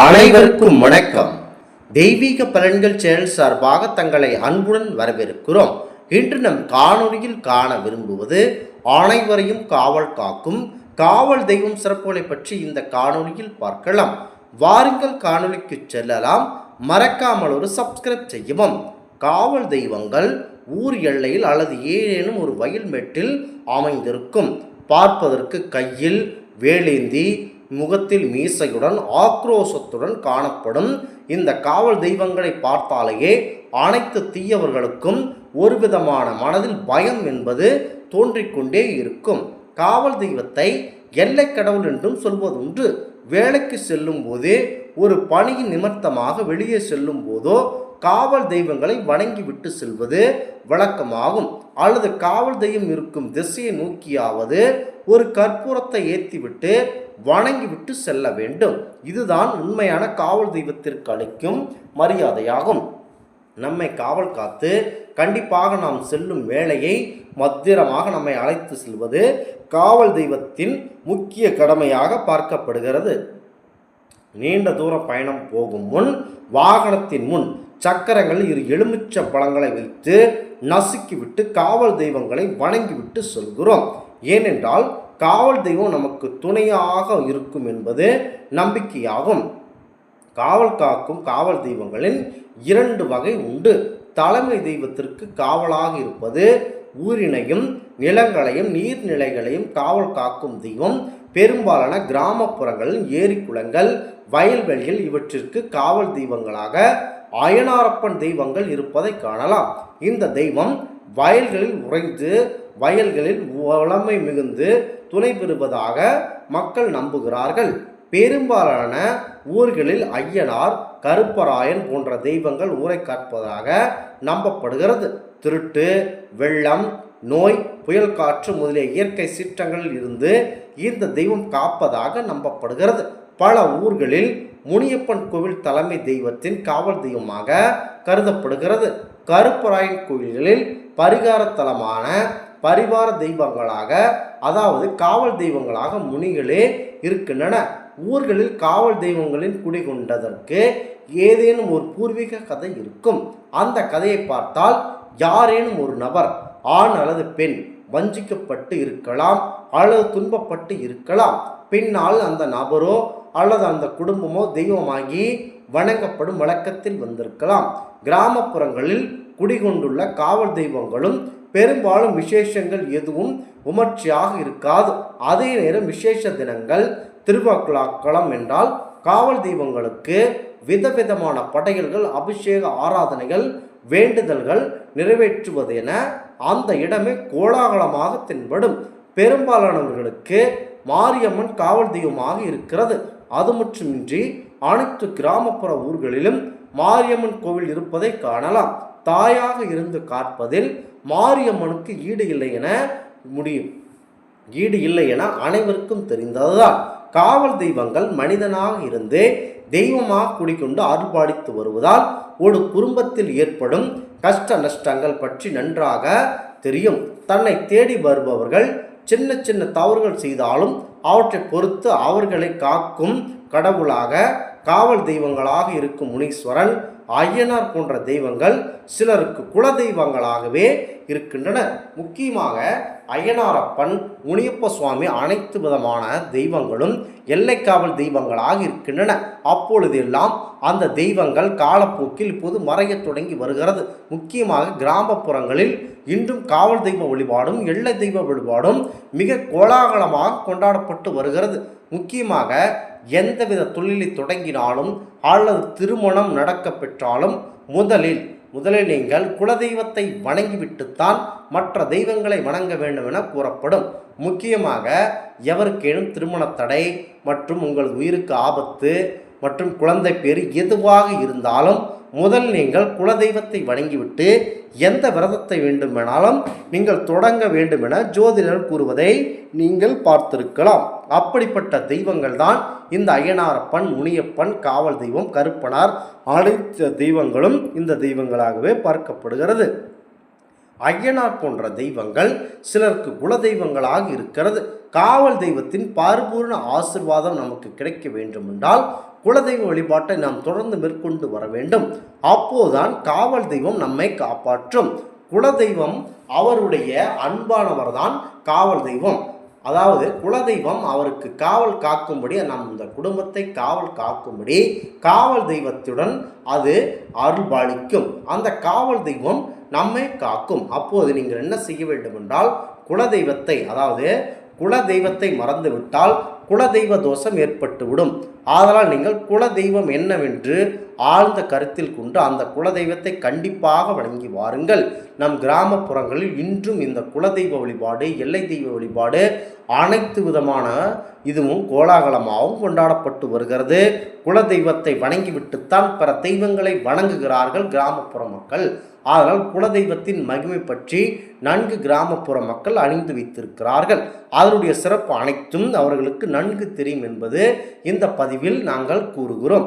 அனைவருக்கும் வணக்கம். தெய்வீக பலன்கள் சேனல் சார்பாக தங்களை அன்புடன் வரவேற்கிறோம். இன்று நம் காணொலியில் காண விரும்புவது அனைவரையும் காவல் காக்கும் காவல் தெய்வம் சிறப்புகளை பற்றி இந்த காணொலியில் பார்க்கலாம். வாருங்கள் காணொலிக்கு செல்லலாம். மறக்காமல் ஒரு சப்ஸ்கிரைப் செய்யவும். காவல் தெய்வங்கள் ஊர் எல்லையில் அல்லது ஏதேனும் ஒரு வயல்மேட்டில் அமைந்திருக்கும். பார்ப்பதற்கு கையில் வேலேந்தி முகத்தில் மீசையுடன் ஆக்ரோஷத்துடன் காணப்படும் இந்த காவல் தெய்வங்களை பார்த்தாலேயே அனைத்து தீயவர்களுக்கும் ஒரு விதமான மனதில் பயம் என்பது தோன்றிக்கொண்டே இருக்கும். காவல் தெய்வத்தை எல்லை கடவுள் என்றும் சொல்வதுண்டு. வேலைக்கு செல்லும் போதே ஒரு பணியின் நிமித்தமாக வெளியே செல்லும் போதோ காவல் தெய்வங்களை வணங்கி விட்டு செல்வது வழக்கமாகும். அல்லது காவல் தெய்வம் இருக்கும் திசையை நோக்கியாவது ஒரு கற்பூரத்தை ஏற்றிவிட்டு வணங்கிவிட்டு செல்ல வேண்டும். இதுதான் உண்மையான காவல் தெய்வத்திற்கு அளிக்கும் மரியாதையாகும். நம்மை காவல் காத்து கண்டிப்பாக நாம் செல்லும் வேலையை மத்திரமாக நம்மை அழைத்து செல்வது காவல் தெய்வத்தின் முக்கிய கடமையாக பார்க்கப்படுகிறது. நீண்ட தூர பயணம் போகும் முன் வாகனத்தின் முன் சக்கரங்களில் இரு எலுமிச்ச பழங்களை வைத்து நசுக்கிவிட்டு காவல் தெய்வங்களை வணங்கிவிட்டு சொல்கிறோம். ஏனென்றால் காவல் தெய்வம் நமக்கு துணையாக இருக்கும் என்பது நம்பிக்கையாகும். காவல் காக்கும் காவல் தெய்வங்களின் இரண்டு வகை உண்டு. தலைமை தெய்வத்திற்கு காவலாக இருப்பது ஊரினையும் நிலங்களையும் நீர்நிலைகளையும் காவல் காக்கும் தெய்வம் பெரும்பாலான கிராமப்புறங்களில் ஏரி குளங்கள் வயல்வெளிகள் இவற்றிற்கு காவல் தெய்வங்களாக அயனாரப்பன் தெய்வங்கள் இருப்பதை காணலாம். இந்த தெய்வம் வயல்களில் உறைந்து வயல்களில் வளமை மிகுந்து துணை பெறுவதாக மக்கள் நம்புகிறார்கள். பெரும்பாலான ஊர்களில் ஐயனார் கருப்பராயன் போன்ற தெய்வங்கள் ஊரை காப்பதாக நம்பப்படுகிறது. திருட்டு வெள்ளம் நோய் புயல் காற்று முதலிய இயற்கை சீற்றங்களில் இருந்து இந்த தெய்வம் காப்பதாக நம்பப்படுகிறது. பல ஊர்களில் முனியப்பன் கோவில் தலைமை தெய்வத்தின் காவல் தெய்வமாக கருதப்படுகிறது. கருப்பராயன் கோயில்களில் பரிகார தலமான பரிவார தெய்வங்களாக அதாவது காவல் தெய்வங்களாக முனிகளே இருக்கின்றன. ஊர்களில் காவல் தெய்வங்களின் குடிகொண்டதற்கு ஏதேனும் ஒரு பூர்வீக கதை இருக்கும். அந்த கதையை பார்த்தால் யாரேனும் ஒரு நபர் ஆண் அல்லது பெண் வஞ்சிக்கப்பட்டு இருக்கலாம் அல்லது துன்பப்பட்டு இருக்கலாம். பின்னால் அந்த நபரோ அல்லது அந்த குடும்பமோ தெய்வமாகி வணங்கப்படும் வழக்கத்தில் வந்திருக்கலாம். கிராமப்புறங்களில் குடிகொண்டுள்ள காவல் தெய்வங்களும் பெரும்பாலும் விசேஷங்கள் எதுவும் உமர்ச்சியாக இருக்காது. அதே நேரம் விசேஷ தினங்கள் திருவிழாக்களம் என்றால் காவல் தெய்வங்களுக்கு விதவிதமான படையல்கள் அபிஷேக ஆராதனைகள் வேண்டுதல்கள் நிறைவேற்றுவது என அந்த இடமே கோலாகலமாக தென்படும் பெரும்பாலானவர்களுக்கு மாரியம்மன் காவல் தெய்வமாக இருக்கிறது. அது மட்டுமின்றி அனைத்து கிராமப்புற ஊர்களிலும் மாரியம்மன் கோவில் இருப்பதை காணலாம். தாயாக இருந்து காப்பதில் மாரியம்மனுக்கு ஈடு இல்லை என முடியும் ஈடு இல்லை என அனைவருக்கும் தெரிந்ததுதான். காவல் தெய்வங்கள் மனிதனாக இருந்து தெய்வமாக குடிக்கொண்டு அருள்பாலித்து வருவதால் ஒரு குடும்பத்தில் ஏற்படும் கஷ்ட நஷ்டங்கள் பற்றி நன்றாக தெரியும். தன்னை தேடி வருபவர்கள் சின்ன சின்ன தவறுகள் செய்தாலும் அவற்றை பொறுத்து அவர்களை காக்கும் கடவுளாக காவல் தெய்வங்களாக இருக்கும் முனீஸ்வரன் ஐயனார் போன்ற தெய்வங்கள் சிலருக்கு குல தெய்வங்களாகவே இருக்கின்றன முக்கியமாக ஐயனாரப்பன் முனியப்ப சுவாமி அனைத்து விதமான தெய்வங்களும் எல்லைக்காவல் தெய்வங்களாக இருக்கின்றன. அப்பொழுதெல்லாம் அந்த தெய்வங்கள் காலப்போக்கில் இப்போது மறையத் தொடங்கி வருகிறது. முக்கியமாக கிராமப்புறங்களில் இன்றும் காவல் தெய்வ வழிபாடும் எல்லை தெய்வ வழிபாடும் மிக கோலாகலமாக கொண்டாடப்பட்டு வருகிறது. முக்கியமாக எந்தவித தொழிலை தொடங்கினாலும் அல்லது திருமணம் நடக்க பெற்றாலும் முதலில் முதலில் நீங்கள் குலதெய்வத்தை வணங்கிவிட்டுத்தான் மற்ற தெய்வங்களை வணங்க வேண்டும் என கூறப்படும். முக்கியமாக எவருக்கேனும் திருமண தடை மற்றும் உங்கள் உயிருக்கு ஆபத்து மற்றும் குழந்தை பேர் எதுவாக இருந்தாலும் முதல் நீங்கள் குலதெய்வத்தை வணங்கிவிட்டு எந்த விரதத்தை வேண்டுமெனாலும் நீங்கள் தொடங்க வேண்டுமென ஜோதிடர் கூறுவதை நீங்கள் பார்த்திருக்கலாம். அப்படிப்பட்ட தெய்வங்கள் தான் இந்த அய்யனாரப்பன் முனியப்பன் காவல் தெய்வம் கருப்பனார் அனைத்து தெய்வங்களும் இந்த தெய்வங்களாகவே பார்க்கப்படுகிறது. அய்யனார் போன்ற தெய்வங்கள் சிலருக்கு குல தெய்வங்களாக இருக்கிறது. காவல் தெய்வத்தின் பரிபூர்ண ஆசிர்வாதம் நமக்கு கிடைக்க வேண்டுமென்றால் குலதெய்வ வழிபாட்டை நாம் தொடர்ந்து மேற்கொண்டு வர வேண்டும். அப்போதுதான் காவல் தெய்வம் நம்மை காப்பாற்றும். குலதெய்வம் அவருடைய அன்பானவர் தான் காவல் தெய்வம். அதாவது குலதெய்வம் அவருக்கு காவல் காக்கும்படி நம் இந்த குடும்பத்தை காவல் காக்கும்படி காவல் தெய்வத்துடன் அது அருள்பாலிக்கும். அந்த காவல் தெய்வம் நம்மை காக்கும். அப்போது நீங்கள் என்ன செய்ய வேண்டும் என்றால் குலதெய்வத்தை அதாவது குலதெய்வத்தை மறந்துவிட்டால் குலதெய்வ தோஷம் ஏற்பட்டுவிடும். ஆதலால் நீங்கள் குலதெய்வம் என்னவென்று ஆழ்ந்த கருத்தில் கொண்டு அந்த குலதெய்வத்தை கண்டிப்பாக வணங்கி வாருங்கள். நம் கிராமப்புறங்களில் இன்றும் இந்த குலதெய்வ வழிபாடு எல்லை தெய்வ வழிபாடு அனைத்து விதமான இதுவும் கோலாகலமாகவும் கொண்டாடப்பட்டு வருகிறது. குலதெய்வத்தை வணங்கிவிட்டுத்தான் பிற தெய்வங்களை வணங்குகிறார்கள் கிராமப்புற மக்கள். அதனால் குலதெய்வத்தின் மகிமை பற்றி நன்கு கிராமப்புற மக்கள் அணிந்து வைத்திருக்கிறார்கள். அதனுடைய சிறப்பு அனைத்தும் அவர்களுக்கு நன்கு தெரியும் என்பது இந்த பதிவில் நாங்கள் கூறுகிறோம்.